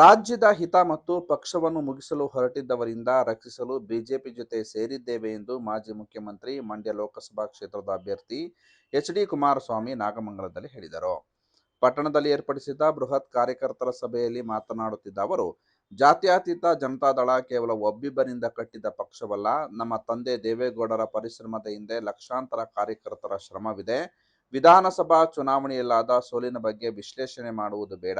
ರಾಜ್ಯದ ಹಿತ ಮತ್ತು ಪಕ್ಷವನ್ನು ಮುಗಿಸಲು ಹೊರಟಿದ್ದವರಿಂದ ರಕ್ಷಿಸಲು ಬಿಜೆಪಿ ಜೊತೆ ಸೇರಿದ್ದೇವೆ ಎಂದು ಮಾಜಿ ಮುಖ್ಯಮಂತ್ರಿ, ಮಂಡ್ಯ ಲೋಕಸಭಾ ಕ್ಷೇತ್ರದ ಅಭ್ಯರ್ಥಿ ಎಚ್ ಡಿ ಕುಮಾರಸ್ವಾಮಿ ನಾಗಮಂಗಲದಲ್ಲಿ ಹೇಳಿದರು. ಪಟ್ಟಣದಲ್ಲಿ ಏರ್ಪಡಿಸಿದ್ದ ಬೃಹತ್ ಕಾರ್ಯಕರ್ತರ ಸಭೆಯಲ್ಲಿ ಮಾತನಾಡುತ್ತಿದ್ದ ಅವರು, ಜಾತ್ಯತೀತ ಜನತಾದಳ ಕೇವಲ ಒಬ್ಬಿಬ್ಬರಿಂದ ಕಟ್ಟಿದ ಪಕ್ಷವಲ್ಲ, ನಮ್ಮ ತಂದೆ ದೇವೇಗೌಡರ ಪರಿಶ್ರಮದ ಹಿಂದೆ ಲಕ್ಷಾಂತರ ಕಾರ್ಯಕರ್ತರ ಶ್ರಮವಿದೆ. ವಿಧಾನಸಭಾ ಚುನಾವಣೆಯಲ್ಲಾದ ಸೋಲಿನ ಬಗ್ಗೆ ವಿಶ್ಲೇಷಣೆ ಮಾಡುವುದು ಬೇಡ.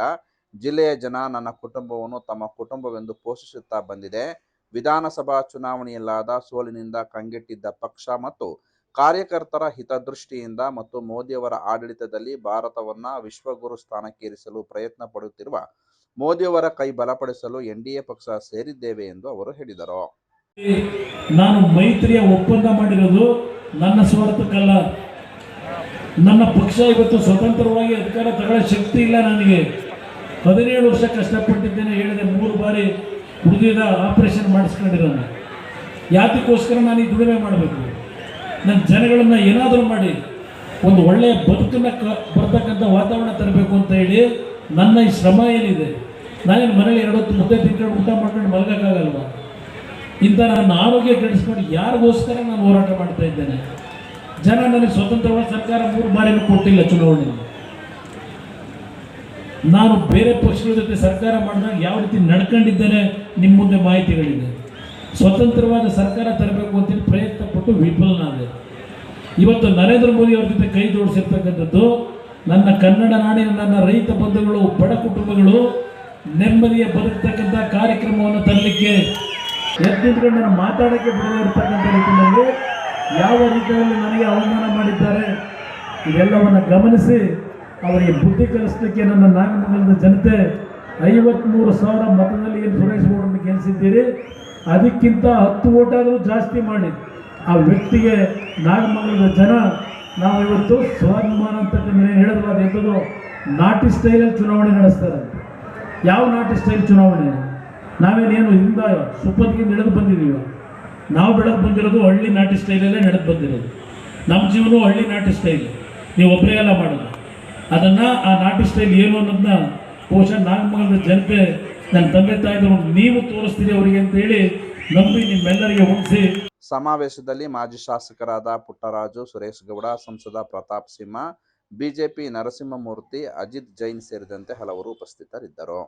ಜಿಲ್ಲೆಯ ಜನ ನನ್ನ ಕುಟುಂಬವನ್ನು ತಮ್ಮ ಕುಟುಂಬವೆಂದು ಪೋಷಿಸುತ್ತಾ ಬಂದಿದೆ. ವಿಧಾನಸಭಾ ಚುನಾವಣೆಯಲ್ಲಾದ ಸೋಲಿನಿಂದ ಕಂಗೆಟ್ಟಿದ್ದ ಪಕ್ಷ ಮತ್ತು ಕಾರ್ಯಕರ್ತರ ಹಿತದೃಷ್ಟಿಯಿಂದ ಮತ್ತು ಮೋದಿಯವರ ಆಡಳಿತದಲ್ಲಿ ಭಾರತವನ್ನ ವಿಶ್ವಗುರು ಸ್ಥಾನಕ್ಕೇರಿಸಲು ಪ್ರಯತ್ನ ಪಡುತ್ತಿರುವ ಮೋದಿಯವರ ಕೈ ಬಲಪಡಿಸಲು ಎನ್ಡಿಎ ಪಕ್ಷ ಸೇರಿದ್ದೇವೆ ಎಂದು ಅವರು ಹೇಳಿದರು. ನಾನು ಮೈತ್ರಿಯ ಒಪ್ಪಂದ ಮಾಡಿರೋದು ನನ್ನ ಸ್ವಾರ್ಥಕ್ಕಲ್ಲ. ನನ್ನ ಪಕ್ಷ ಇವತ್ತು ಸ್ವತಂತ್ರವಾಗಿ ಅಧಿಕಾರ ತಗೊಳ್ಳೋ ಶಕ್ತಿ ಇಲ್ಲ ನನಗೆ. ಹದಿನೇಳು ವರ್ಷ ಕಷ್ಟಪಟ್ಟಿದ್ದೇನೆ, ಹೇಳಿದೆ ಮೂರು ಬಾರಿ ಹೃದಯದ ಆಪರೇಷನ್ ಮಾಡಿಸ್ಕೊಂಡಿರೋಣ. ಯಾತಕ್ಕೋಸ್ಕರ ನಾನು ಈ ದುಡಿಮೆ ಮಾಡಬೇಕು? ನನ್ನ ಜನಗಳನ್ನು ಏನಾದರೂ ಮಾಡಿ, ಒಂದು ಒಳ್ಳೆಯ ಬದುಕನ್ನು ಕ, ಬರ್ತಕ್ಕಂಥ ವಾತಾವರಣ ತರಬೇಕು ಅಂತ ಹೇಳಿ ನನ್ನ ಈ ಶ್ರಮ ಏನಿದೆ? ನಾನೇನು ಮನೇಲಿ ಎರಡು ಹೊತ್ತು ಮುದ್ದೆ ತಿನ್ಕೊಂಡು ಊಟ ಮಾಡ್ಕೊಂಡು ಮಲಗೋಕ್ಕಾಗಲ್ವ? ಇಂಥ ನನ್ನ ಆರೋಗ್ಯ ಕೆಡಿಸ್ಕೊಂಡು ಯಾರಿಗೋಸ್ಕರ ನಾನು ಹೋರಾಟ ಮಾಡ್ತಾ ಇದ್ದೇನೆ? ಜನ ನನಗೆ ಸ್ವತಂತ್ರವಾದ ಸರ್ಕಾರ ಮೂರು ಬಾರಿನೂ ಕೊಟ್ಟಿಲ್ಲ ಚುನಾವಣೆಯಲ್ಲಿ. ನಾನು ಬೇರೆ ಪಕ್ಷಗಳ ಜೊತೆ ಸರ್ಕಾರ ಮಾಡಿದಾಗ ಯಾವ ರೀತಿ ನಡ್ಕೊಂಡಿದ್ದೇನೆ ನಿಮ್ಮ ಮುಂದೆ ಮಾಹಿತಿಗಳಿದೆ. ಸ್ವತಂತ್ರವಾದ ಸರ್ಕಾರ ತರಬೇಕು ಅಂತೇಳಿ ಪ್ರಯತ್ನ ಪಟ್ಟು ವಿಫಲನಾದೆ. ಇವತ್ತು ನರೇಂದ್ರ ಮೋದಿ ಅವ್ರ ಜೊತೆ ಕೈ ಜೋಡಿಸಿರ್ತಕ್ಕಂಥದ್ದು, ನನ್ನ ಕನ್ನಡ ನಾಡಿನ ನನ್ನ ರೈತ ಬಂಧುಗಳು, ಬಡ ಕುಟುಂಬಗಳು ನೆಮ್ಮದಿಯ ಬದುಕ್ತಕ್ಕಂಥ ಕಾರ್ಯಕ್ರಮವನ್ನು ತರಲಿಕ್ಕೆ ಎತ್ತಿದ್ರೆ ನಾನು ಮಾತಾಡೋಕ್ಕೆ ಬಿಡದೇ ಇರ್ತಕ್ಕಂಥ ರೀತಿಯಲ್ಲಿ ಯಾವ ರೀತಿಯಲ್ಲಿ ನನಗೆ ಅವಮಾನ ಮಾಡಿದ್ದಾರೆ ಇವೆಲ್ಲವನ್ನು ಗಮನಿಸಿ ಅವರಿಗೆ ಬುದ್ಧಿ ಕಲಿಸ್ಲಿಕ್ಕೆ ನನ್ನ ನಾಗಮಂಗಲದ ಜನತೆ ಐವತ್ಮೂರು ಸಾವಿರ ಮತದಲ್ಲಿ ಏನು ಸುರೇಶ್ ಗೌಡರನ್ನು ಗೆಲ್ಲಿಸಿದ್ದೀರಿ? ಅದಕ್ಕಿಂತ ಹತ್ತು ಓಟಾದರೂ ಜಾಸ್ತಿ ಮಾಡಿ. ಆ ವ್ಯಕ್ತಿಗೆ ನಾಗಮಂಗಲದ ಜನ, ನಾವು ಇವತ್ತು ಸ್ವಾಭಿಮಾನ ಅಂತಕ್ಕಂಥ ಹೇಳಿದ್ರು. ಅದು ಎಂಥದ್ದು? ನಾಟಿ ಸ್ಟೈಲಲ್ಲಿ ಚುನಾವಣೆ ನಡೆಸ್ತಾರೆ. ಯಾವ ನಾಟಿ ಸ್ಟೈಲ್ ಚುನಾವಣೆ? ನಾವೇನೇನು ಹಿಂದ ಸುಪ್ಪತ್ತಿಗೆ ನಡೆದು ಬಂದಿದ್ದೀವಿ ನಾವು ಬೆಳೆದು ಬಂದಿರೋದು ಹಳ್ಳಿ ನಾಟಿ ಸ್ಟೈಲಲ್ಲೇ ನಡೆದು ಬಂದಿರೋದು. ನಮ್ಮ ಜೀವನ ಹಳ್ಳಿ ನಾಟಿ ಸ್ಟೈಲ್. ನೀವು ಒಬ್ಬರೇ ಎಲ್ಲ ಮಾಡೋದು. ಅದನ್ನು ಆ ನಾಟಿ ಸ್ಟೈಲ್ ಏನು ಅನ್ನೋದನ್ನ ಬಹುಶಃ ನಾಗಮಂಗಲದ ಜನತೆ ನನ್ನ ತಂದೆ ತಾಯಿದ್ರು ನೀವು ತೋರಿಸ್ತೀರಿ ಅವರಿಗೆ ಅಂತ ಹೇಳಿ ನಂಬಿ ನಿಮ್ಮೆಲ್ಲರಿಗೆ ಹೊಂದಿಸಿ ಸಮಾವೇಶದಲ್ಲಿ ಮಾಜಿ ಶಾಸಕರಾದ ಪುಟ್ಟರಾಜು, ಸುರೇಶ್ ಗೌಡ, ಸಂಸದ ಪ್ರತಾಪ್ ಸಿಂಹ, ಬಿಜೆಪಿ ನರಸಿಂಹಮೂರ್ತಿ, ಅಜಿತ್ ಜೈನ್ ಸೇರಿದಂತೆ ಹಲವರು ಉಪಸ್ಥಿತರಿದ್ದರು.